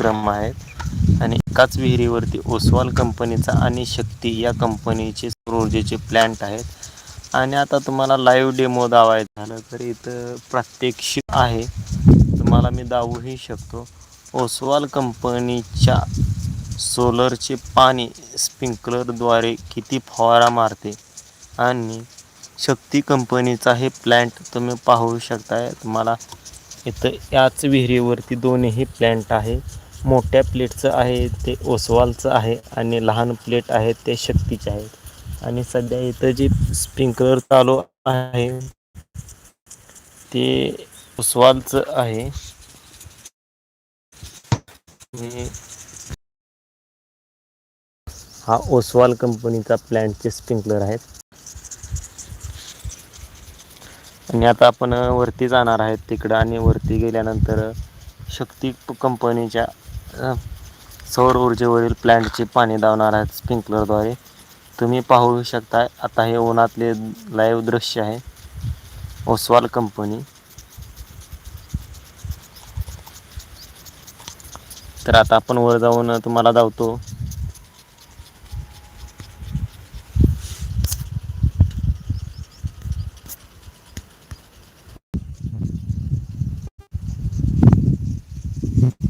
उपक्रम आहेत. आणि एकाच विहिरीवरती ओसवाल कंपनीचा आणि शक्ती या कंपनीचे सौर ऊर्जेचे प्लॅन्ट आहेत. आणि आता तुम्हाला लाईव्ह डेमो दावायचं झालं तर इथं प्रात्यक्षिक आहे. तुम्हाला मी दावूही शकतो. ओसवाल कंपनीच्या सोलरचे पाणी स्प्रिंकलरद्वारे किती फवारा मारते आणि शक्ती कंपनीचा हे प्लॅन्ट तुम्ही पाहू शकताय. तुम्हाला इथं याच विहिरीवरती दोन्ही प्लॅन्ट आहे मोठ्या प्लेटचं आहे ते ओसवालचं आहे आणि लहान प्लेट आहे ते शक्तीचे आहेत आणि सध्या इथं जे स्प्रिंकलर चालू आहे ते ओसवालचं आहे. हा ओसवाल कंपनीचा प्लॅन्टचे स्प्रिंकलर आहेत. आणि आता आपण वरती जाणार आहेत तिकडं आणि वरती गेल्यानंतर शक्ती कंपनीच्या सौर ऊर्जेवरील प्लॅन्टचे पाणी धावणार आहेत स्प्रिंकलरद्वारे. तुम्ही पाहू शकता आता हे उन्हातले लाईव्ह दृश्य आहे. ओसवाल कंपनी. तर आता आपण वर जाऊन तुम्हाला धावतो